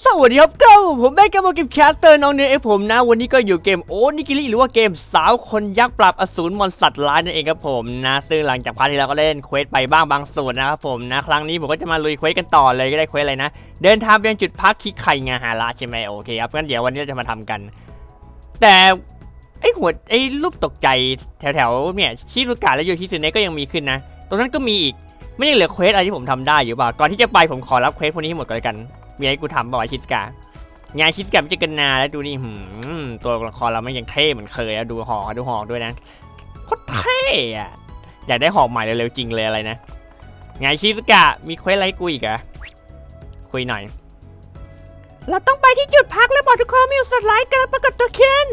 สวัสดีครับก็ผมแม่กับเกมแคสเตอร์น้องเนยเอผมนะ วันนี้ก็อยู่เกมโอนิกิริหรือว่าเกมสาวคนยักษ์ปราบอสูรมอนสัตว์ร้ายนั่นเองครับผมนะซึ่งหลังจากพาร์ทที่แล้วก็เล่นเควสไปบ้างบางส่วนนะครับผมนะครั้งนี้ผมก็จะมาลุยเควสกันต่อเลยก็ได้เควสอะไรนะ เดินทางไปยังจุดพักคิกไข่งาฮาระใช่ไหมโอเคครับงั้นเดี๋ยววันนี้เราจะมาทำกัน แต่ไอหัวไอรูปตกใจแถวๆเนี่ยชิรุกะและโยชิซึเนะก็ยังมีขึ้นนะ ตรงนั้นก็มีอีกไม่ได้เหลือเควสอะไรที่ผมทำได้อยู่เปล่าก่อนที่จะไปผมขอรับเควสพวกนี้ให้หมดก่อนกัน มีอะไรกูทำบ่าวะชิสกางานชิสกาพิจารณาแล้วดูนี่หืมตัวละครเราไม่ยังเท่เหมือนเคยอะดูหอกดูหอกด้วยนะโคตรเท่อะอยากได้หอกใหม่เร็วๆจริงเลยอะไรนะงานชิสกะมีเควสอะไรให้กูอีกอะคุยหน่อย เราต้องไปที่จุดพักแล้วบอกทุกคนมีสัตว์ร้ายกำลังปรากฏตัวขึ้น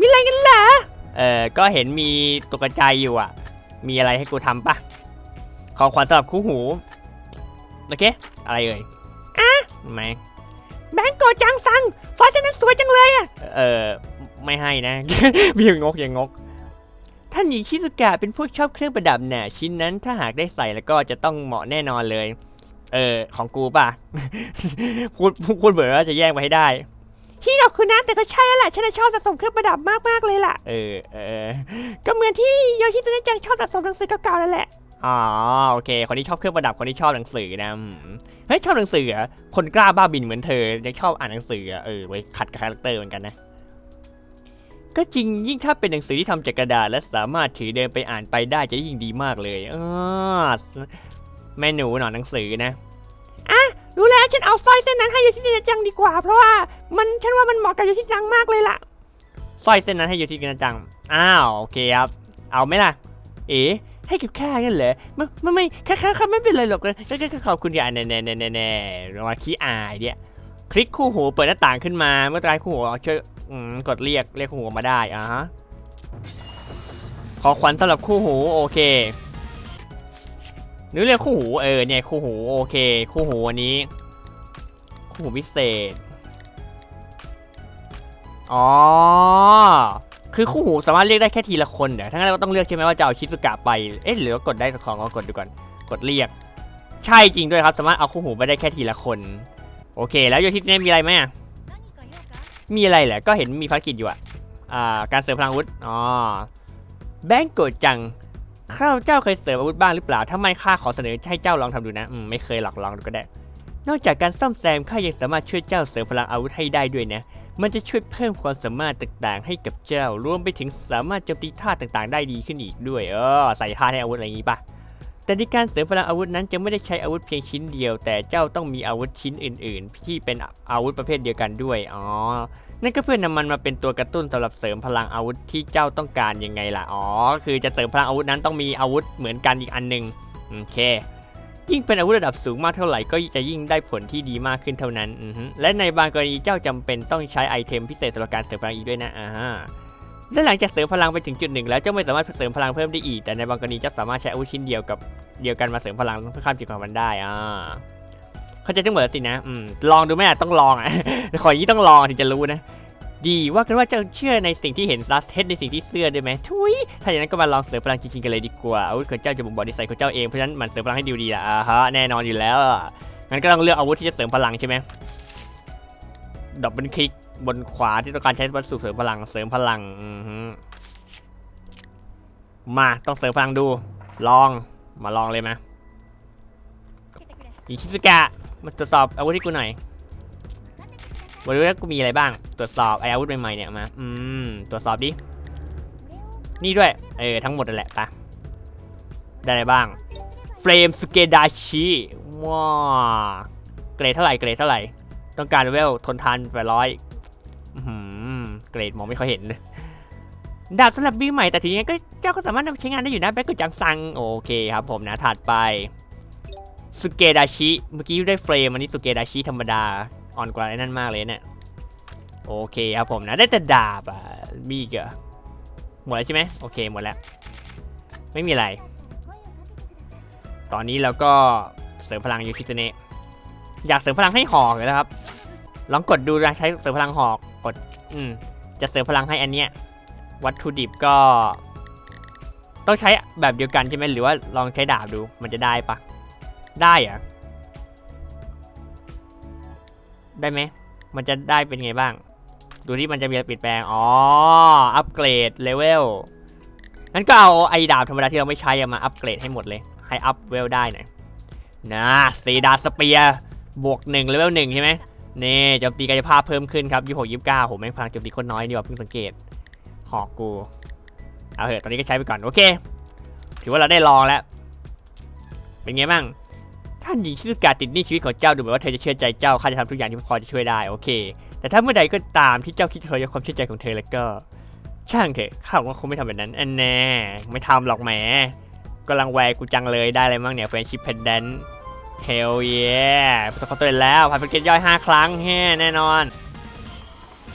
มีอะไรกันเหรอเออก็เห็นมีตัวกระจายอยู่อะมีอะไรให้กูทำปะของขวัญสำหรับคู่หูโอเคอะไรเอ่ย อะไม่แบงก์โกจังซังฟ้าเส้นนั้นสวยจังเลยอะเออไม่ให้นะมีอย่างงกอย่างงก ท่านหญิงชิซุกะเป็นพวกชอบเครื่องประดับน่ะชิ้นนั้นถ้าหากได้ใส่แล้วก็จะต้องเหมาะแน่นอนเลย เออ ของกูป่ะ พูดพูดเหมือนว่าจะแย่งไปให้ได้ที่ขอบคุณนะแต่ก็ใช่แล้วแหละฉันนะชอบสะสมเครื่องประดับมากๆเลยล่ะ เออเออก็เหมือนที่โยชิตะเนะจังชอบสะสมหนังสือเก่าๆนั่นแหละ อ๋อโอเค คนที่ชอบเครื่องประดับคนที่ชอบหนังสือนะเฮ้ยชอบหนังสือเหรอคนกล้าบ้าบินเหมือนเธอยังชอบอ่านหนังสือเหรอเออไว้ขัดกับคาแรคเตอร์เหมือนกันนะก็จริงยิ่งถ้าเป็นหนังสือที่ทำจากกระดาษและสามารถถือเดินไปอ่านไปได้จะยิ่งดีมากเลยออแม่หนูหนอนหนังสือนะอะรู้แล้วฉันเอาสร้อยเส้นนั้นให้โยชิตะเนะจังดีกว่า เพราะว่ามันฉันว่ามันเหมาะกับโยชิจังมากเลยล่ะสร้อยเส้นนั้นให้ยูที่กันจัง อ้าวโอเคครับ เอาไหมล่ะ เอ๋ ให้กับข้างั้นเหรอไม่ไม่ไม่ข้าข้าข้าไม่เป็นไรหรอกนะข้าข้าข้าขอบคุณที่อ่านแน่แน่แน่แน่แน่มาขี้อายเนี่ยคลิกคู่หูเปิดหน้าต่างขึ้นมา เมื่อตรายคู่หูช่วยกดเรียกเรียกคู่หูมาได้อ่าฮะขอขวัญสำหรับคู่หูโอเคนึกเรียกคู่หูเออเนี่ยคู่หูโอเค คู่หูอันนี้ คู่หูพิเศษอ๋อ คือคู่หูสามารถเรียกได้แค่ทีละคนเดี๋ยวทั้างนั้นเราก็ต้องเลือกใช่ไหมว่าจะเอาชิซุกะไป เอ๊ะหรือว่ากดได้สักของก็กดดูก่อน กดเรียก ใช่จริงด้วยครับสามารถเอาคู่หูไปได้แค่ทีละคน โอเค แล้วโยชิเน่มีอะไรไหมมีอะไรแหละ ก็เห็นมีภารกิจอยู่อะอ่า การเสริมพลังอาวุธ อ๋อ แบงก์โกรจังข้าเจ้าเคยเสริมอาวุธบ้างหรือเปล่าถ้าไม่ข้าขอเสนอให้เจ้าลองทำดูนะ อืม ไม่เคยหรอกลองดูก็ได้ นอกจากการซ่อมแซมข้ายังสามารถช่วยเจ้าเสริมพลังอาวุธให้ได้ด้วยนะ มันจะช่วยเพิ่มความสามารถต่างๆ ให้กับเจ้ารวมไปถึงสามารถโจมตีท่าต่างๆ ได้ดีขึ้นอีกด้วย เออ ใส่ท่าให้อาวุธอะไรอย่างงี้ปะแต่ในการเสริมพลังอาวุธนั้นจะไม่ได้ใช้อาวุธเพียงชิ้นเดียว แต่เจ้าต้องมีอาวุธชิ้นอื่น ๆ ที่เป็นอาวุธประเภทเดียวกันด้วย อ๋อ นั่นก็เพื่อนำมันมาเป็นตัวกระตุ้นสำหรับเสริมพลังอาวุธที่เจ้าต้องการยังไงล่ะ อ๋อ คือจะเสริมพลังอาวุธนั้นต้องมีอาวุธเหมือนกันอีกอันหนึ่งโอเค ยิ่งเป็นอาวุธระดับสูงมากเท่าไหร่ก็จะยิ่งได้ผลที่ดีมากขึ้นเท่านั้น และในบางกรณีเจ้าจำเป็นต้องใช้ไอเทมพิเศษสำหรับการเสริมพลังอีกด้วยนะอ่าและหลังจากเสริมพลังไปถึงจุดหนึ่งแล้วเจ้าไม่สามารถเสริมพลังเพิ่มได้อีก แต่ในบางกรณีเจ้าสามารถใช้อาวุธชิ้นเดียวกับเดียวกันมาเสริมพลังเพื่อข้ามจุดของมันได้อ่าเขาจทั้งหมดแล้วสินะ อืม ลองดูไหมอะต้องลองอะขออย่างนี้ต้องลองถึงจะรู้นะ ดีว่ากันว่าเจ้าเชื่อในสิ่งที่เห็นลัสเฮดในสิ่งที่เสื้อได้ไหมทุยถ้าอย่างนั้นก็มาลองเสริมพลังจริงๆกันเลยดีกว่าอาวุธของเจ้าจะบ่งบอกนิสัยของเจ้าเองเพราะฉะนั้นมันเสริมพลังให้ดีดีละอ่าฮะแน่นอนอยู่แล้วอะงั้นก็ต้องเลือกอาวุธที่จะเสริมพลังใช่ไหมดับเบิลคลิกบนขวาที่ต้องการใช้วัตถุเสริมพลังเสริมพลังอือฮึมาต้องเสริมพลังดู ลองมาลองเลยมาอิชิซุกะมาตรวจสอบอาวุธให้กูหน่อย บริเวณกูมีอะไรบ้าง ตรวจสอบไออาวุธใหม่ๆเนี่ยมา อืม ตรวจสอบดิ นี่ด้วย เออ ทั้งหมดนั่นแหละปะได้อะไรบ้าง เฟรมสเกดาชิว้าเกรดเท่าไหร่ เกรดเท่าไหร่ ต้องการเวลทนทานแปดร้อยเกรดมองไม่ค่อยเห็นเลยดาบสำหรับบีใหม่แต่ทีนี้ก็เจ้าก็สามารถนำใช้งานได้อยู่นะแบ็กกุจังซังโอเคครับผมนะถัดไปสุเกดาชิ เมื่อกี้ได้เฟรมอันนี้สุเกดาชิธรรมดา อ่อนกว่าไอ้นั่นมากเลยเนี่ย โอเคครับผมนะ ได้แต่ดาบอะ มีอีกเหรอหมดแล้วใช่ไหมโอเคหมดแล้ว ไม่มีอะไร ตอนนี้เราก็เสริมพลังยูคิสเนะอยากเสริมพลังให้หอกเลยนะครับ ลองกดดูนะใช้เสริมพลังหอกกด อืม จะเสริมพลังให้อันเนี้ย วัตถุดิบก็ ต้องใช้แบบเดียวกันใช่ไหมหรือว่าลองใช้ดาบดู มันจะได้ปะได้เหรอ ได้ไหม มันจะได้เป็นไงบ้าง ดูที่มันจะมีอะไรเปลี่ยนแปลง อ๋อ อัปเกรดเลเวลงั้นก็เอาไอ้ดาบธรรมดาที่เราไม่ใช้มาอัปเกรดให้หมดเลย ให้อัพเวลได้หน่อยนะซีดาสเปียบวกหนึ่งเลเวลหนึ่งใช่ไหมนี่โจมตีกายภาพเพิ่มขึ้นครับยี่หกยี่สิบเก้าโหแม่งพลังโจมตีคนน้อยดีกว่าเพิ่งสังเกต หอกกู เอาเถอะตอนนี้ก็ใช้ไปก่อน โอเค ถือว่าเราได้ลองแล้ว เป็นไงบ้าง ท่านหญิงชิซุกะติดหนี้ชีวิตของเจ้าดูเหมือนว่าเธอจะเชื่อใจเจ้าข้าจะทำทุกอย่างที่พอจะช่วยได้โอเค แต่ถ้าเมื่อใดก็ตามที่เจ้าคิดเธอยกความเชื่อใจของเธอแล้วก็ ช่างเถอะข้าว่าคงไม่ทำแบบนั้นอันแน่ไม่ทำหรอกแหมกำลังแวกูจังเลยได้อะไรบ้างเนี่ยแฟนชิพเพนเดนเฮลเย่ประสบความสำเร็จแล้วผ่านเป็นเกตย่อย 5 ครั้งแฮ่แน่นอน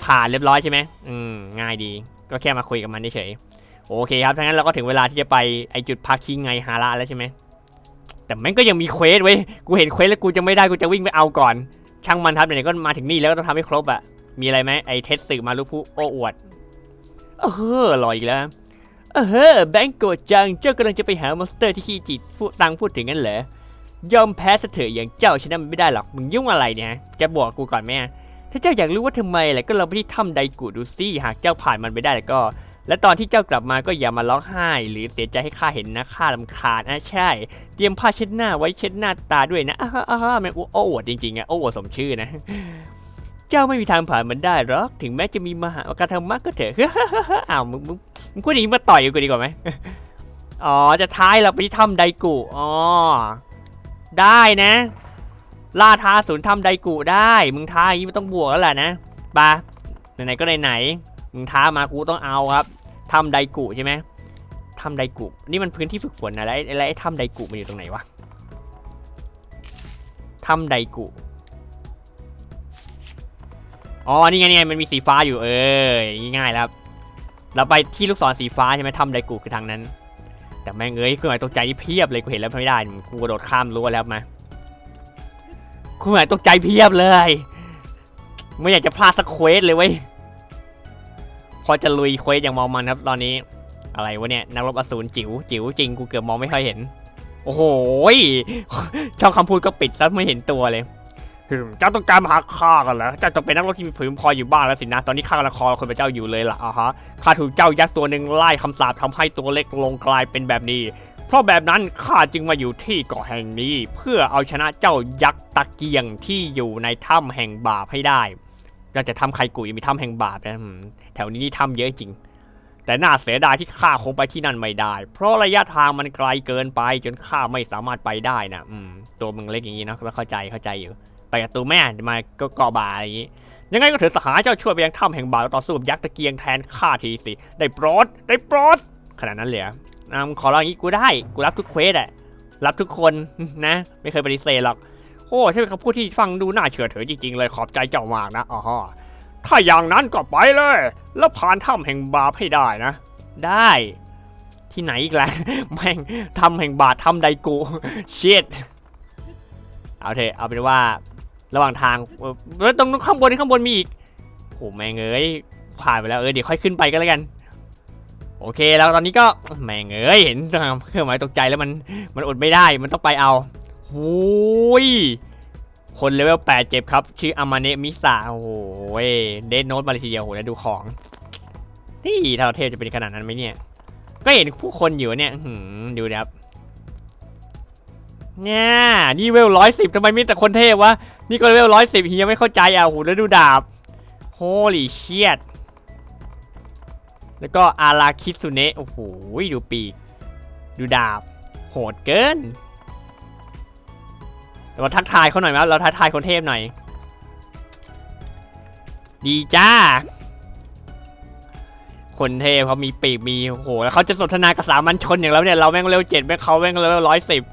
ผ่านเรียบร้อยใช่ไหมอืมง่ายดี ก็แค่มาคุยกับมันเฉยโอเคครับทั้งนั้นเราก็ถึงเวลาที่จะไปไอจุดพักคิงไงฮาระแล้วใช่ไหม แต่แม่งก็ยังมีเควสเว้กูเห็นเควสแล้วกูจะไม่ได้กูจะวิ่งไปเอาก่อน ช่างมันครับไหนก็มาถึงนี่แล้วก็ต้องทำให้ครบอะมีอะไรไหมไอเทสสื่อมารุผู้โอ้อวดเออรออีกแล้วเออแบงก์โกรธจังเจ้ากำลังจะไปหามอนสเตอร์ที่ขี้จิตพูตังพูดถึงงั้นเหรอยอมแพ้ซะเถอะอย่างเจ้าชนะมันไม่ได้หรอกมึงยุ่งอะไรเนี่ยจะบอกกูก่อนไหมอะถ้าเจ้าอยากรู้ว่าทำไมแหละก็ลองไปที่ถ้ำไดกูดูสิหากเจ้าผ่านมันไปได้แล้วก็ และตอนที่เจ้ากลับมาก็อย่ามาร้องไห้ หรือเสียใจให้ข้าเห็นนะข้าลำคาญนะใช่ เตรียมผ้าเช็ดหน้าไว้เช็ดหน้าตาด้วยนะอ้าอ้าอ้าแม่โอ้อวดจริงๆอะโอ้วดสมชื่อนะ เจ้าไม่มีทางผ่านมันได้หรอกถึงแม้จะมีมหากาธรรมะก็เถอะอ้าวมึงมึงมึงพูดอย่างนี้มาต่อยกูดีกว่าไหมอ๋อจะท้ายเราไปที่ถ้ำไดกุอ๋อได้นะ ล่าท้าศูนย์ถ้ำไดกุได้ มึงท้าอย่างนี้มันต้องบวกแล้วแหละนะไปะไหนๆก็ไหนๆมึงท้ามากูต้องเอาครับ ถ้ำไดกุใช่ไหมถ้ำไดกุนี่มันพื้นที่ฝึกฝนนะแล้วไอ้แล้วไอ้ถ้ำไดกุมันอยู่ตรงไหนวะถ้ำไดกุอ๋อนี่ไงนี่ไงมันมีสีฟ้าอยู่เอ้ยง่ายแล้วเราไปที่ลูกศรสีฟ้าใช่ไหมทำไดกูคือทางนั้น แต่แม่งเอ้ยคือหมายตกใจนี่เพียบเลยกูเห็นแล้วไม่ได้กูกระโดดข้ามรั้วแล้วมากูหมายตกใจเพียบเลย ไม่อยากจะพลาดสักเควสเลยเว้ย พอจะลุยเควสอย่างมองมันครับตอนนี้ อะไรวะเนี่ยนักรบอสูรจิ๋วจิ๋วจริงกูเกือบมองไม่ค่อยเห็น โอ้โหช่องคำพูดก็ปิดแล้วไม่เห็นตัวเลยฮึมเจ้าต้องการมาหาข้ากันเหรอเจ้าต้องเป็นนักรบที่มีผืนพออยู่บ้านแล้วสินะตอนนี้ข้ากำลังคอคนพระเจ้าอยู่เลยล่ะอะฮะข้าถูกเจ้ายักษ์ตัวหนึ่งไล่คำสาปทำให้ตัวเล็กลงกลายเป็นแบบนี้ เพราะแบบนั้นข้าจึงมาอยู่ที่เกาะแห่งนี้ เพื่อเอาชนะเจ้ายักษ์ตะเกียงที่อยู่ในถ้ำแห่งบาปให้ได้ เราจะทำใครกุยมีถ้ำแห่งบาปนะแถวนี้นี่ถ้ำเยอะจริง แต่น่าเสียดายที่ข้าคงไปที่นั่นไม่ได้ เพราะระยะทางมันไกลเกินไป จนข้าไม่สามารถไปได้นะอืมตัวมึงเล็กอย่างนี้นะก็เข้าใจเข้าใจอยู่ ไปกับตัวแม่มาก็กาะบาอะไรอย่างนี้ยังไงก็เถอสหายเจ้าช่วยไปยังถ้ำแห่งบาปแล้วต่อสู้กับยักษ์ตะเกียงแทนข้าทีสิได้โปรดได้โปรดขนาดนั้นเลยเหรออ่าขอร้องอย่างนี้กูได้ กูรับทุกเควสอะรับทุกคนนะ ไม่เคยปฏิเสธหรอก โอ้ใช่เป็นคำพูดที่ฟังดูน่าเชื่อถือจริงๆเลยขอบใจเจ้ามากนะอ๋อถ้าอย่างนั้นก็ไปเลย แล้วผ่านถ้ำแห่งบาปให้ได้นะ ได้ ที่ไหนอีกแล่ะแม่งทำแห่งบาปทำไดกูเชิดเอาเถอะเอาเป็นว่า ระหว่างทางเออเออตรงข้างบนข้างบนมีอีกโอ้แม่งเอ้ยผ่านไปแล้วเออเดี๋ยวค่อยขึ้นไปก็แล้วกันโอเคแล้วตอนนี้ก็แม่งเอ้ยเห็นเครื่องหมายตกใจแล้วมันมันอดไม่ได้มันต้องไปเอา โอ้ยคนเลเวล8เจ็บครับ ชื่ออามาเนะมิสาโอ้โหเดนโนตมาเลยทีเดียวโหแล้วดูของที่ทาเทพจะเป็นขนาดนั้นไหมเนี่ย ก็เห็นผู้คนอยู่เนี่ยหือดูนะครับ เนี่ยนี่เวลร้อยสิบทำไมมีแต่คนเทพวะ นี่ก็เลเวลร้อยสิบเฮียไม่เข้าใจอะโหแล้วดูดาบโฮลี่เชียดแล้วก็อาราคิสุเนะโอ้โหดูปีก ดูดาบ โหดเกิน เราทักทายเขาหน่อยไหมเราทักทายคนเทพหน่อย ดีจ้า คนเทพเขามีปีกมีโอ้โหแล้วเขาจะสนทนากับสามัญชนอย่างเราเนี่ยเราแม่งเร็วเจ็ดแม่งเขาแม่งเร็วร้อยสิบ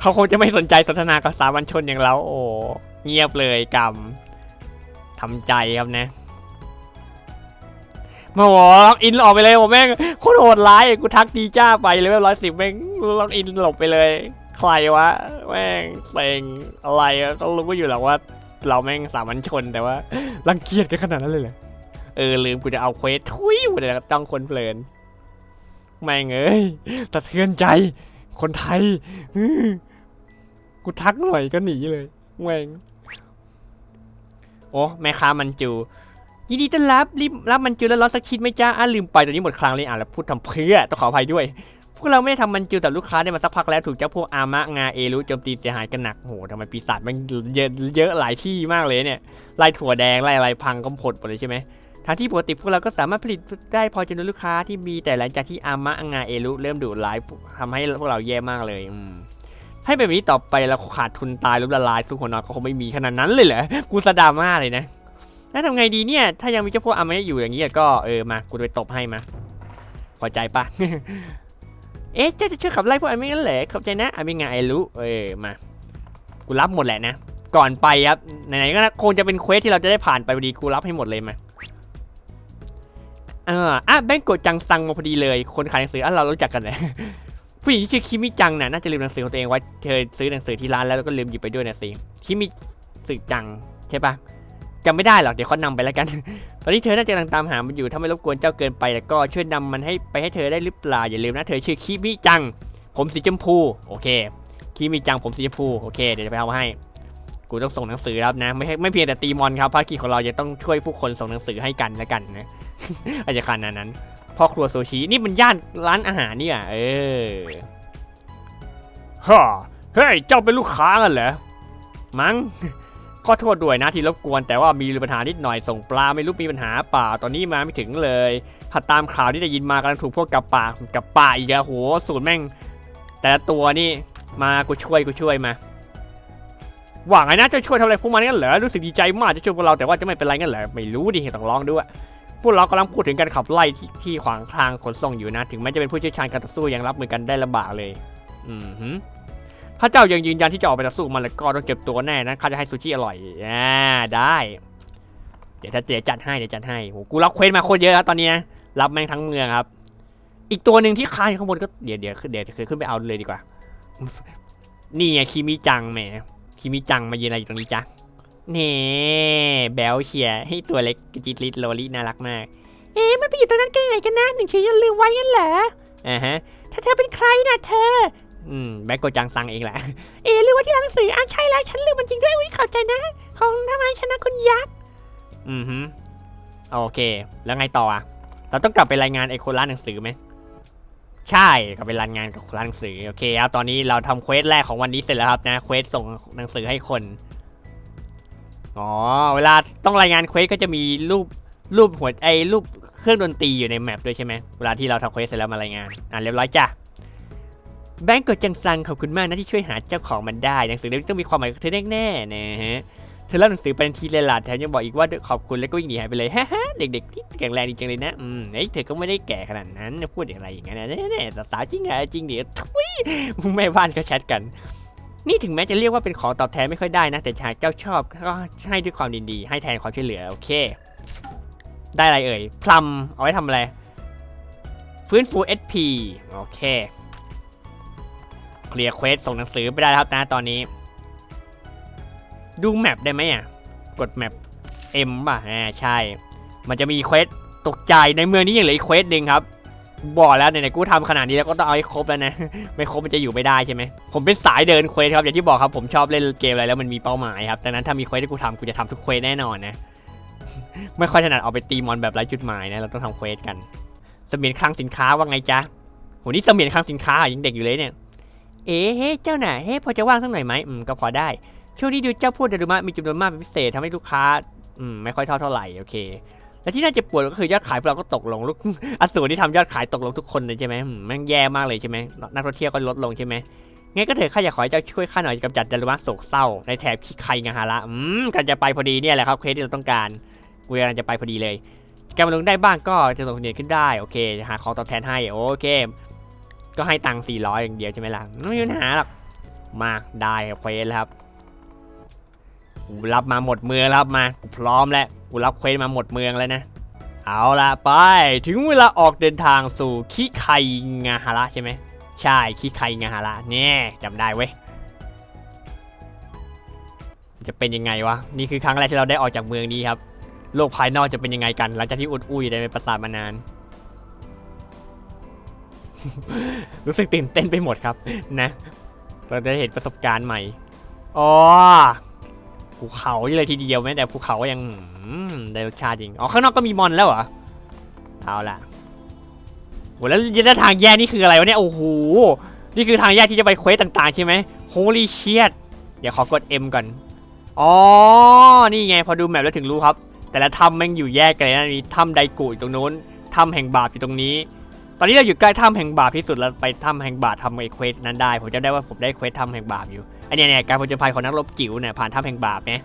เขาคงจะไม่สนใจสนทนากับสามัญชนอย่างเรา โอ้เงียบเลยกรรมทำใจครับนะมาบอล็อกอินออกไปเลยผมแม่งโคตรโหดร้ายกูทักดีจ้าไปเลยร้อยสิบแม่งล็อกอินหลบไปเลย ใครวะแม่งเซ็งอะไรก็รู้อยู่แหละว่า เราแม่งสามัญชนแต่ว่ารังเกียจกันขนาดนั้นเลยเหรอเออลืมกูจะเอาเควสทุยหมดเลยจ้องคนเพลินแม่งเอ้ยสะเทือนใจ คนไทยกูทักหน่อยก็หนีเลยแม่งโอ้แม่ค้ามันจูยินดีต้อนรับรีบรับมันจูแล้วรอสักคิดไม่จ้าอะลืมไปตอนนี้หมดครั้งเลยอะแล้วพูดทำเพื่อต้องขออภัยด้วย พวกเราไม่ได้ทำมันจูแต่ลูกค้าได้มาสักพักแล้วถูกเจ้าพวกอามะงาเอรุโจมตีเสียหายกันหนักโอ้โหทำไมปีศาจมันเยอะเยอะหลายที่มากเลยเนี่ยไล่ถั่วแดงไล่อะไรพังก็ผดหมดเลยใช่ไหมทางที่ปกติพวกเราก็สามารถผลิตได้พอจำนวนลูกค้าที่มีแต่หลังจากที่อามะงาเอรุเริ่มดุร้ายทำให้พวกเราแย่มากเลยอืมให้แบบนี้ต่อไปเราขาดทุนตายหรือละลายสู้หัวนอนก็คงไม่มีขนาดนั้นเลยเหรอกูสะดาม่าเลยนะแล้วทำไงดีเนี่ย ถ้ายังมีเจ้าพวกอามะอยู่อย่างนี้ก็เออมากูไปตบให้มาพอใจปะ เอ๊ะเจ้าจะช่วยขับไล่พวกอามะงั้นเหรอขอบใจนะอามิงไอรู้เออมากูรับหมดแหละนะ ก่อนไปครับไหนๆก็คงจะเป็นเควสที่เราจะได้ผ่านไปพอดีกูรับให้หมดเลยมาเอออะแบงก์กดจังซังมาพอดีเลย คนขายหนังสืออะเรารู้จักกันเลยผู้หญิงที่ชื่อคิมิจังน่ะน่าจะลืมหนังสือของตัวเองไว้เธอซื้อหนังสือที่ร้านแล้วแล้วก็ลืมหยิบไปด้วยนะสิคิมิสึจังใช่ปะ จำไม่ได้หรอกเดี๋ยวเขานำไปแล้วกัน ตอนนี้เธอน่าจะกำลังตามหามันอยู่ถ้าไม่รบกวนเจ้าเกินไปแล้วก็ช่วยนำมันให้ไปให้เธอได้หรือเปล่าอย่าลืมนะเธอชื่อคิมิจัง ผมสีชมพูโอเคคิมิจังผมสีชมพูโอเคเดี๋ยวจะไปเอาให้ กูต้องส่งหนังสือแล้วนะไม่ให้ไม่เพียงแต่ตีมอนครับภารกิจของเราจะต้องช่วยผู้คนส่งหนังสือให้กันแล้วกันนะอาจจะขนาดนั้นพ่อครัวโซชินี่มันย่านร้านอาหารนี่อะเออฮ่าเฮ้ยเจ้าเป็นลูกค้ากันเหรอมั้ง ขอโทษด้วยนะที่รบกวน แต่ว่ามีปัญหานิดหน่อยส่งปลาไม่รู้มีปัญหาป่าตอนนี้มาไม่ถึงเลยถ้าตามข่าวที่ได้ยินมากำลังถูกพวกกับป่ากับป่าอีกอะโหสูตรแม่ง แต่ตัวนี่มากูช่วยกูช่วยมาหวังไงนะจะช่วยทำอะไรพวกมันงั้นเหรอรู้สึกดีใจมากจะช่วยพวกเราแต่ว่าจะไม่เป็นไรงั้นเหรอไม่รู้ดิต้องลองด้วยพวกเรากำลังพูดถึงการขับไล่ที่ที่ขวางทางขนส่งอยู่นะ ถึงแม้จะเป็นผู้เชี่ยวชาญการต่อสู้ยังรับมือกันได้ลำบากเลย อือหือ พระเจ้ายังยืนยันที่จะออกไปต่อสู้มันแล้วก็ต้องเก็บตัวแน่นะข้าจะให้ซูชิอร่อยอ่าได้ เดี๋ยวถ้าเจ๊จัดให้เดี๋ยวจัดให้โหกูรับเควสมาโคตรเยอะครับตอนนี้นะรับแม่งทั้งเมืองครับ อีกตัวหนึ่งที่คาอยู่ข้างบนก็เดี๋ยวเดี๋ยวเดี๋ยวขึ้นไปเอาเลยดีกว่า นี่ไงคิมิจังแหมคิมิจังมายืนอะไรอยู่ตรงนี้จ๊ะเน่แบลเชียให้ตัวเล็กกจิตลิดโลลี่น่ารักมาก เอ๊ะมันไปอยู่ตรงนั้นกันยังไงกันนะหนึ่งเฉยยังลืมไว้งั้นเหรออ่าฮะถ้าเธอเป็นใครนะเธอ อืมแบงโกจังซังเองแหละ เอ๊ะลืมไว้ที่ร้านหนังสืออะใช่แล้วฉันลืมมันจริงด้วยวิขอบใจนะ ของทำไมฉันนะคุณยักษ์ อือฮึโอเค แล้วไงต่ออะ เราต้องกลับไปรายงานไอ้คนร้านหนังสือไหม ใช่กลับไปรายงานกับคนร้านหนังสือ โอเคครับ ตอนนี้เราทำเควสแรกของวันนี้เสร็จแล้วครับนะ เควสส่งหนังสือให้คน อ๋อ เวลาต้องรายงานเควสก็จะมีรูปรูปหัวไอ้รูปเครื่องดนตรีอยู่ในแมปด้วยใช่ไหมเวลาที่เราทำเควสเสร็จแล้วมารายงาน อะเรียบร้อยจ้ะ แบงก์กดจังซังขอบคุณมากนะที่ช่วยหาเจ้าของมันได้หนังสือเล่มนี้ต้องมีความหมายกับเธอแน่ๆนะฮะเธอเล่าหนังสือไปทันทีเลยล่ะแถมยังบอกอีกว่าขอบคุณแล้วก็วิ่งหนีหายไปเลยฮ่าฮ่าเด็กๆที่แข็งแรงจริงๆเลยนะอืมเอ้เธอก็ไม่ได้แก่ขนาดนั้นพูดอะไรอย่างนั้นนะแน่ๆสาวจริงเหรอจริงเดี๋ยวทุยแม่บ้านก็แชทกัน นี่ถึงแม้จะเรียกว่าเป็นของตอบแทนไม่ค่อยได้นะ แต่หากเจ้าชอบก็ให้ด้วยความดีให้แทนความช่วยเหลือโอเค ได้อะไรเอ่ยพลัมเอาไว้ทำอะไรฟื้นฟู SP โอเค เคลียร์เควสส่งหนังสือไปได้แล้วครับนะตอนนี้ ดูแมปได้ไหมอะ กดแมป M ป่ะอ่าใช่ มันจะมีเควสตกใจในเมืองนี้ยังเหลืออีกเควสหนึ่งครับ บอกแล้วไหนๆกูทำขนาดนี้แล้วก็ต้องเอาให้ครบแล้วนะ ไม่ครบมันจะอยู่ไม่ได้ใช่ไหม ผมเป็นสายเดินเควสครับ อย่างที่บอกครับผมชอบเล่นเกมอะไรแล้วมันมีเป้าหมายครับดังนั้นถ้ามีเควสที่กูทำกูจะทำทุกเควสแน่นอนนะ ไม่ค่อยถนัดเอาไปตีมอนแบบไร้จุดหมายนะ เราต้องทำเควสกัน เสมียนคลังสินค้าว่าไงจ๊ะโหนี่เสมียนคลังสินค้ายังเด็กอยู่เลยเนี่ย เอ๊ะเฮ้เจ้าหน่ะเฮ้พอจะว่างสักหน่อยไหมอืมก็พอได้ ช่วงนี้ดูเจ้าพูดเดรุมะมีจำนวนมากเป็นพิเศษทำให้ลูกค้าอืมไม่ค่อยเท่าเท่าไหร่โอเค และที่น่าจะปวดก็คือยอดขายพวกเราก็ตกลงลูกอสูรที่ทำยอดขายตกลงทุกคนเลยใช่ไหมอืมแม่งแย่มากเลยใช่ไหมนักท่องเที่ยวก็ลดลงใช่ไหมงั้นก็เถอะข้าอยากขอให้เจ้าช่วยข้าหน่อยกำจัดเดรุมะโศกเศร้าในแถบคิไคงาฮาระอืมกันจะไปพอดีเนี่ยแหละครับเคสที่เราต้องการกูกำลังจะไปพอดีเลยแกมาลงได้บ้างก็จะส่งเงินขึ้นได้โอเคหาของตอบแทนให้โอเค ก็ให้ตังค์400อย่างเดียวใช่ไหมล่ะไม่มีปัญหาหรอกมาได้ครับเควสแล้วครับกูรับมาหมดเมืองแล้วครับมากูพร้อมแล้วกูรับเควสมาหมดเมืองแล้วนะ เอาละไปถึงเวลาออกเดินทางสู่คิไคงาฮาระใช่ไหมใช่คิไคงาฮาระเนี่ยจำได้เว้ยจะเป็นยังไงวะนี่คือครั้งแรกที่เราได้ออกจากเมืองนี้ครับ โลกภายนอกจะเป็นยังไงกัน หลังจากที่อุดอุ้ยได้ในปราสาทมานาน รู้สึกตื่นเต้นไปหมดครับ นะ เราได้เห็นประสบการณ์ใหม่อ๋อภูเขาเลยทีเดียวแม้แต่ภูเขาก็ยังได้รสชาติจริง อ๋อ ข้างนอกก็มีมอนแล้วเหรอ เอาล่ะโหแล้วยันทางแยกนี่คืออะไรวะเนี่ย โอ้โห นี่คือทางแยกที่จะไปเควสต่างๆใช่ไหม Holy shit เดี๋ยวขอกด M ก่อน อ๋อ นี่ไงพอดูแมปแล้วถึงรู้ครับ แต่ละถ้ำแม่งอยู่แยกกันเลยนะมีถ้ำไดกูอยู่ตรงนู้น ถ้ำแห่งบาปอยู่ตรงนี้ ตอนนี้เราอยู่ใกล้ถ้ำแห่งบาปที่สุดแล้วไปถ้ำแห่งบาปทำไอ้เควสนั้นได้ ผมจำได้ว่าผมได้เควสถ้ำแห่งบาปอยู่อันนี้เนี่ยการผจญภัยของนักรบจิ๋วเนี่ยผ่านถ้ำแห่งบาปเนี่ย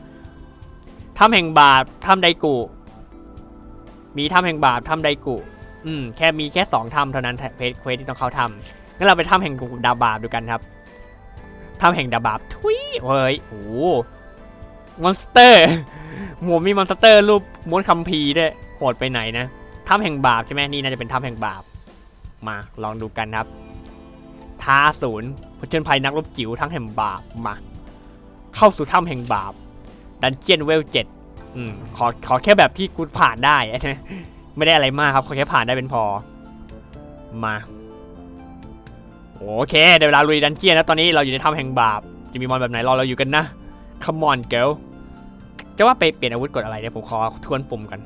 ถ้ำแห่งบาปถ้ำไดกุ มีถ้ำแห่งบาปถ้ำไดกุ อืมแค่มีแค่สองถ้ำเท่านั้นเควสเควสที่ต้องเข้าถ้ำงั้นเราไปถ้ำแห่งดาบาปดูกันครับถ้ำแห่งดาบาปทุยเฮ้ยโอ้มอนสเตอร์หมูมีมอนสเตอร์รูปม้วนคัมภีร์ด้วยโหดไปไหนนะถ้ำแห่งบาปใช่ไหมนี่น่าจะเป็นถ้ำแห่งบาป มาลองดูกันครับ ท้าศูนย์ผจญภัยนักรบจิ๋วทั้งแห่งบาปมา เข้าสู่ถ้ำแห่งบาป ดันเจียนเวลเจ็ดอืมขอขอแค่แบบที่กูผ่านได้ ไม่ได้อะไรมากครับ ขอแค่ผ่านได้เป็นพอ มา โอเคได้เวลาลุยดันเจียนแล้วตอนนี้เราอยู่ในถ้ำแห่งบาป จะมีมอนแบบไหนรอเราอยู่กันนะ Come on girl จะว่าไปเปลี่ยนอาวุธกดอะไรเดี๋ยวผมขอทวนปุ่มกัน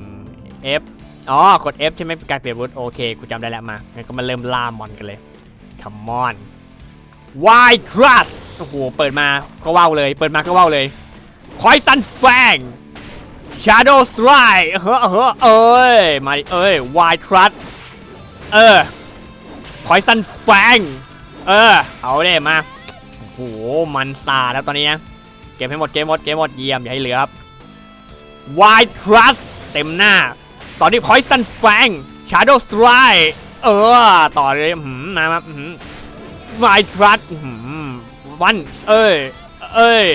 1 F อ๋อ กด F ใช่ไหมเป็นการเปลี่ยนวุธโอเคกูจำได้แล้วมางั้นก็มาเริ่มล่ามอนกันเลย Come on Wild Crush โอ้โห เปิดมาก็ว้าวเลย เปิดมาก็ว้าวเลย Poison Fang Shadow Strike เฮ้อเฮ้อเอ้ย มาเอ้ย Wild Crush เออ Poison Fang เออ เอาเลยมา โอ้โห มันตาแล้วตอนนี้นะเก็บให้หมด เก็บหมด เก็บหมด เยี่ยม อย่าให้เหลือครับ Wild Crush เต็มหน้า ตอนนี้ Poison Fang Shadow Strike เออ ต่อเลยหืมมามาหืม Wild Crush หืมวัน เอ้ย เอ้ย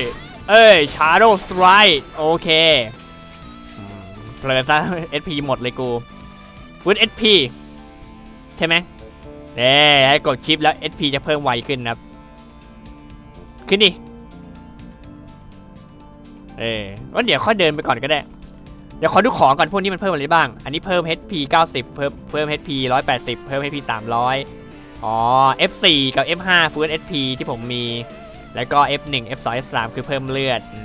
เอ้ย Shadow Strike โอเคเพลินซะ SP หมดเลยกูฟื้น SP ใช่ไหมเน่ให้กดชิปแล้ว SP จะเพิ่มไวขึ้นครับ ขึ้นดิ เออว่าเดี๋ยวค่อยเดินไปก่อนก็ได้ เดี๋ยวขอดูของก่อนพวกนี้มันเพิ่มอะไรบ้าง อันนี้เพิ่ม HP 90 เพิ่มเพิ่ม HP 180 เพิ่ม HP 300 อ๋อ F4 กับ F5 ฟื้น HP ที่ผมมี แล้วก็ F1 F2 F3 คือเพิ่มเลือดอ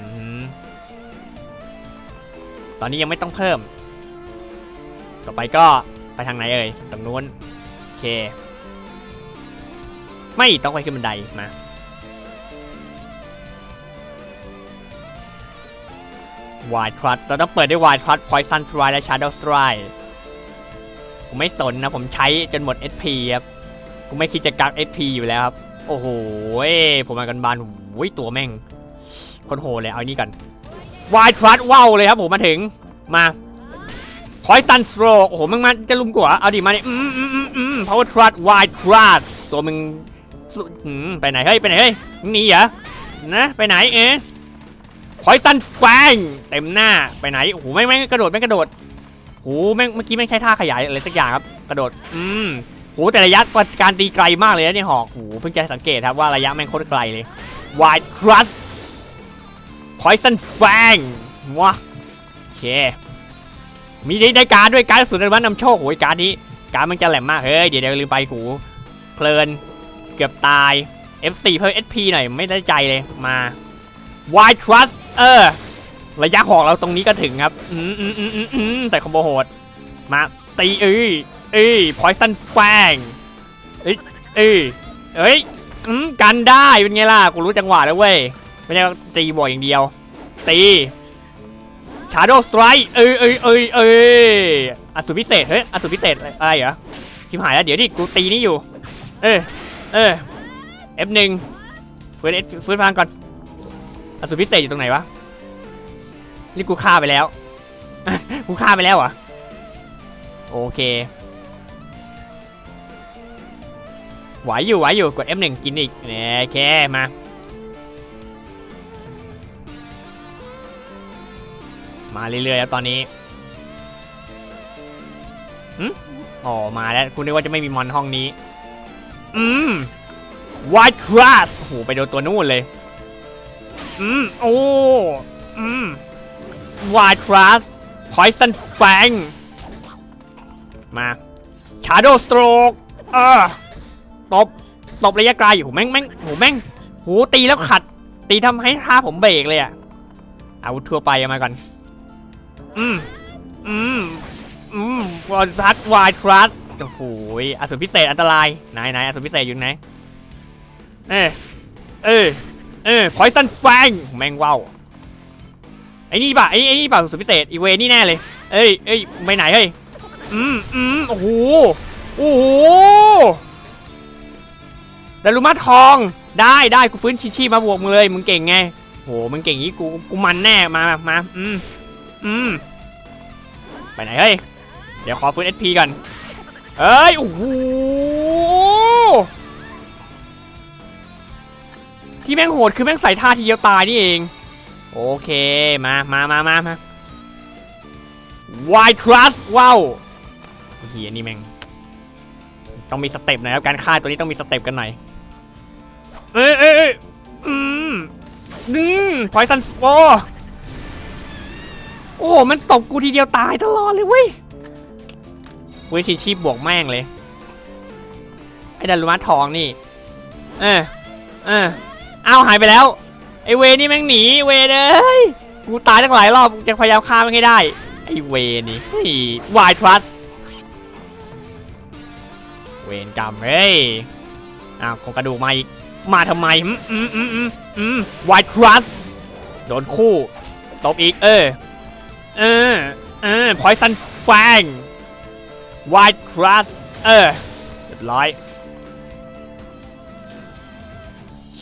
ตอนนี้ยังไม่ต้องเพิ่ม ต่อไปก็ไปทางไหนเอ่ย ตรงนู้น โอเค ไม่ต้องไปขึ้นบันไดมา วายครั t เราต้องเปิดด้วยวายครั t พอยซันสไตร์และ Shadow Strike ผมไม่สนนะ ผมใช้จนหมด SP ครับกูไม่คิดจะกัก SP อยู่แล้วครับ โอ้โห ผมมากันบานโอ้ยตัวแม่ง คนโหเลย เอานี่กันวายครั t ว้าวเลยครับผมมาถึงมาพอยซันสโตรกโอ้โหมึงมันจะลุมกว่าเอาดิมาดิอืมอืมอืมอืม power thrust wide thrust ตัวมึงไปไหนเฮ้ยไปไหนเฮ้ยหนีเหรอนะไปไหนเอ๊ะ พอยตันแฟงเต็มหน้าไปไหนโอ้โหแม่งแม่งกระโดดแม่งกระโดดโอ้โหแม่งเมื่อกี้แม่งใช้ท่าขยายอะไรสักอย่างครับกระโดดอืมโหแต่ระยะการตีไกลมากเลยนะเนี่ยหอกโอ้โหเพิ่งจะสังเกตครับว่าระยะแม่งโคตรไกลเลย Wide Crush Poison Fang ว้าโอเค มีได้ไดการดด้วยการดสุดในวันนำโชคโอ้ยการดนี้การดมันจะแหลมมากเฮ้ยเดี๋ยวเดี๋ยวลืมไปกูเพลินเกือบตาย F4 เพิ่ม SP หน่อยไม่ได้ใจเลยมา Wide Trust เออ ระยะหอกเราตรงนี้ก็ถึงครับอืมอืมอืมอืมแต่คอมโบโหด มาตีเอ้ยเอ้ย Poison Fang เอ้ยเอ้ยเอ้ยกันได้เป็นไงล่ะกูรู้จังหวะแล้วเว้ยไม่ใช่ตีบ่อยอย่างเดียว ตี Shadow Strike เอ้ยเอ้ยเอ้ยเอ้ยอสูพิเศษเฮ้ยอสูพิเศษอะไรเหรอชิบหายแล้วเดี๋ยวดิกูตีนี่อยู่ เออเออ F1 ฟื้นฟื้นพลังก่อน อสูรพิเศษอยู่ตรงไหนวะนี่กูฆ่าไปแล้ว กูฆ่าไปแล้วเหรอ โอเค ไหวอยู่ไหวอยู่ กด F1 กินอีกโอเค มา มาเรื่อยๆแล้วตอนนี้อืมอ๋อ มาแล้ว คุณนึกว่าจะไม่มีมอนห้องนี้ อืม White Crash โอ้โห ไปโดนตัวนู่นเลย อืม โอ้ อืม Wild Crush Poison Fang มา Shadow Stroke เออตบ ตบระยะไกลโหแม่งแม่งโหแม่งโหตีแล้วขัด ตีทำให้ท่าผมเบรกเลยอะอาวุธทั่วไปมาก่อน อืม อืม อืมวอลซัดวายครัสโอ้โหยอสูรพิเศษอันตราย ไหนไหนอสูรพิเศษอยู่ไหน เออเออ เออพอยซันแฟงแมงว่าวไอ้นี่ป่ะไอ้ไอ้นี่ป่ะสูรพิเศษอีเวนี่แน่เลย เอ้ยเอ้ยไปไหนเฮ้ยอืมอืมโอ้โหโอ้โหดารุมาทองได้ได้กูฟื้นชิชีมาบวกมึงเลยมึงเก่งไงโหมึงเก่งงี้กูกูมันแน่มามาอืมอืมไปไหนเฮ้ยเดี๋ยวขอฟื้น SP ก่อนเอ้ยโอ้โห ที่แม่งโหดคือแม่งใส่ท่าทีเดียวตายนี่เอง โอเค มา มา มามามา Wide Trust ว้าวเฮียนี่แม่ง ต้องมีสเต็ปหน่อยครับการฆ่าตัวนี้ต้องมีสเต็ปกันหน่อย เอ้ยเอ้ยอืมอืมพอยซันโอโอ้ มันตบกูทีเดียวตายตลอดเลยเว้ยเว้ยชีชีพบวกแม่งเลย ไอ้ดันลุมาทองนี่ เออ เออ อ้าวหายไปแล้วไอเวนี่แม่งหนีเวเอ้ยกูตายตั้งหลายรอบยังพยายามฆ่ามันให้ได้ไอเวนี่เฮ้ยวายทรัสเวนกรรมเฮ้ยอ้าวโครงกระดูกมาอีกมาทำไมอืมอืมอืมอืมอืมวายทรัสโดนคู่ตบอีกเออเออเออพอยซันแฟงวายทรัสเออเรียบร้อย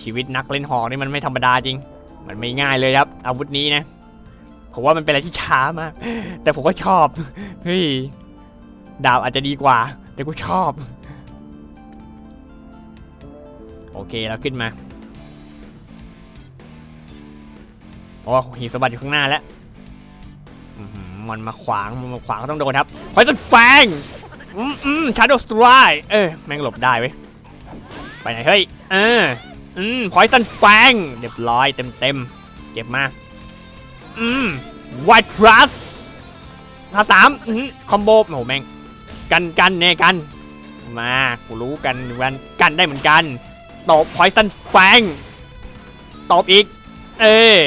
ชีวิตนักเล่นหอกนี่มันไม่ธรรมดาจริง มันไม่ง่ายเลยครับ อาวุธนี้นะผมว่ามันเป็นอะไรที่ช้ามาก แต่ผมก็ชอบเฮ้ยดาบอาจจะดีกว่า แต่กูชอบ โอเคเราขึ้นมาโอ้หีบสมบัติอยู่ข้างหน้าแล้วมันมาขวางมันมาขวางก็ต้องโดนครับพอยซันแฟงอืมอืมชาร์โดสไตรเออแม่งหลบได้เว้ยไปไหนเฮ้ยเออ อืมพอยซันแฟงเรียบร้อยเต็มเต็มเก็บมา อืมไวท์พลัสท่าสามอื้อหือคอมโบโอ้โหแม่งกันกันเนี่ยกัน มากูรู้กันกันกันได้เหมือนกันตบพอยซันแฟงตบอีก เออ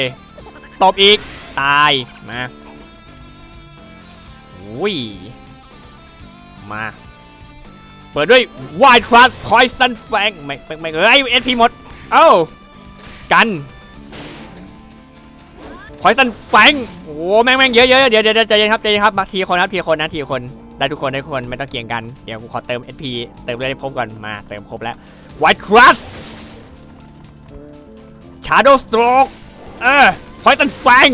ตบอีก ตาย มาอุ้ยมา เปิดด้วย White Trust Poison Fang ไม่ไม่ไม่เอ้ยเอพีหมด เอ้า กัน Poison Fang โอ้แม่งแม่งเยอะเยอะเดี๋ยวเดี๋ยวใจเย็นครับใจเย็นครับมาทีคนครับทีคนนะทีคนได้ทุกคนได้ทุกคนไม่ต้องเกี่ยงกันเดี๋ยวกูขอเติม SP เติมได้ครบก่อนมาเติมครบแล้ว White Trust Shadow Stroke เออ Poison Fang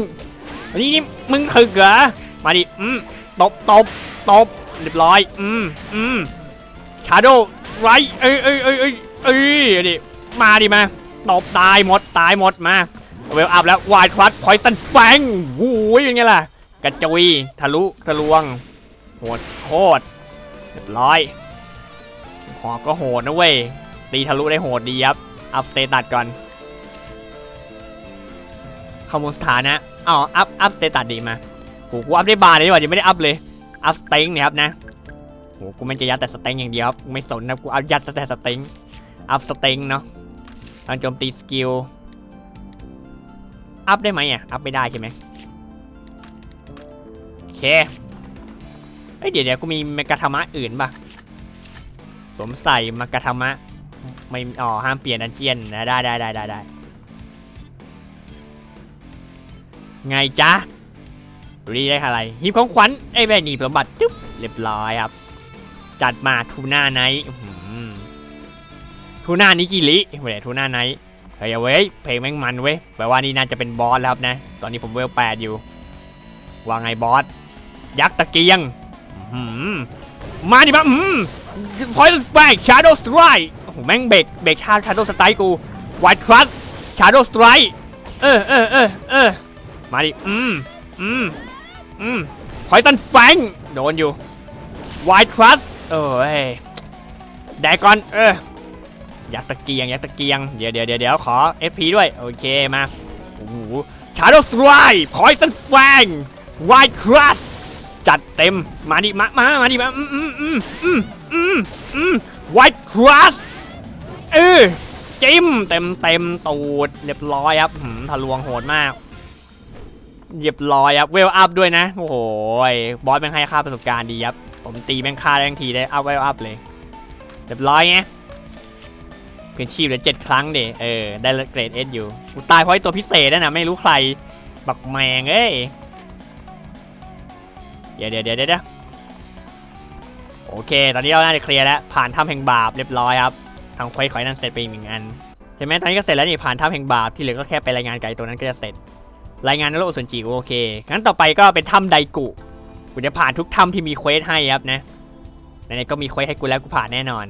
อันนี้นี่มึงถึกเหรอมาดิอืมตบตบตบเรียบร้อยอืมอืมชาโดไรเอ้ยเอ้ยเอ้ยเอ้ยเอ้ยดิ มาดิมาตบตายหมดตายหมดมาเวลอัพแล้ววายครัสพอยซันแฟงวู้ยเป็นไงล่ะกระจุยทะลุทะลวงโหดโคตรเรียบร้อยหอก็โหดนะเว้ยตีทะลุได้โหดดีครับ อัพสเตตัสก่อนข้อมูลสถานะอ๋ออัพอัพสเตตัสดีมากูกูอัพได้บาร์เลยดีกว่ายังไม่ได้อัพเลย อัพสเต็งเนี่ยครับนะโหกูไม่จะยัดแต่สเต็งอย่างเดียวครับไม่สนนะกูเอายัดแต่สเต็งอัพสเต็งเนาะ การโจมตีสกิล อัพได้ไหมอะ อัพไม่ได้ใช่ไหมโอเคเอ้ยเดี๋ยวเดี๋ยวกูมีเมกาธรรมะอื่นป่ะสวมใส่มากาธรรมะ ไม่อ๋อห้ามเปลี่ยนดันเจียนนะได้ได้ได้ได้ได้ไงจ๊ะดูดีได้อะไรหีบของขวัญไอ้แม่หนีสมบัติจุ๊บเรียบร้อยครับ จัดมาทูน่าไนท์ ทูน่านิกิริเว้ยทูน่าไนท์เฮ้ยเว้ยเพลงแม่งมันเว้ยแปลว่านี่น่าจะเป็นบอสแล้วครับนะ ตอนนี้ผมเวลแปดอยู่ ว่าไงบอส ยักษ์ตะเกียงอื้อหือมาดิมาอืมพอยต์แฟกชาร์โดสไตรโอ้โหแม่งเบรกเบรกชาชาร์โดสไตรกูไวท์ครัสชาร์โดสไตรเออเออเออเออมาดิ อืมอืมอืมพอยตันแฟงโดนอยู่ White Trust เอ้ยแดกก่อน เออ ยักตะเกียง ยักตะเกียง เดี๋ยวเดี๋ยวเดี๋ยวเดี๋ยวขอ FP ด้วย โอเคมาโอ้โห Shadow Strike Poison Fang White Trust จัดเต็ม มาดิมามามาดิมาอืมอืมอืมอืมอืมอืม White Trust เออจิ้มเต็มเต็มตูดเรียบร้อยครับหืมทะลวงโหดมากเรียบร้อยครับเวลอัพด้วยนะ โอ้โหบอสแม่งให้ค่าประสบการณ์ดีครับ ผมตีแม่งค่าได้ทันทีได้อัพเวลอัพเลย เรียบร้อยไง เกินชีพเหลือเจ็ดครั้งเดเออได้เกรดเอสอยู่กูตายเพราะไอตัวพิเศษนั่นนะไม่รู้ใครบักแมงเอ้ยเดี๋ยวเดี๋ยวเดี๋ยวเดี๋ยวโอเค ตอนนี้เราน่าจะเคลียร์แล้ว ผ่านถ้ำแห่งบาปเรียบร้อยครับทำเควสขอยนั่นเสร็จไปอีกหนึ่งอันใช่ไหมตอนนี้ก็เสร็จแล้วนี่ผ่านถ้ำแห่งบาปที่เหลือก็แค่ไปรายงานไกลตัวนั้นก็จะเสร็จ รายงานในโลกส่วนจิโอเคงั้นต่อไปก็เป็นถ้ำไดกุกูจะผ่านทุกถ้ำที่มีเควสให้ครับนะไหนๆก็มีเควสให้กูแล้วกูผ่านแน่นอน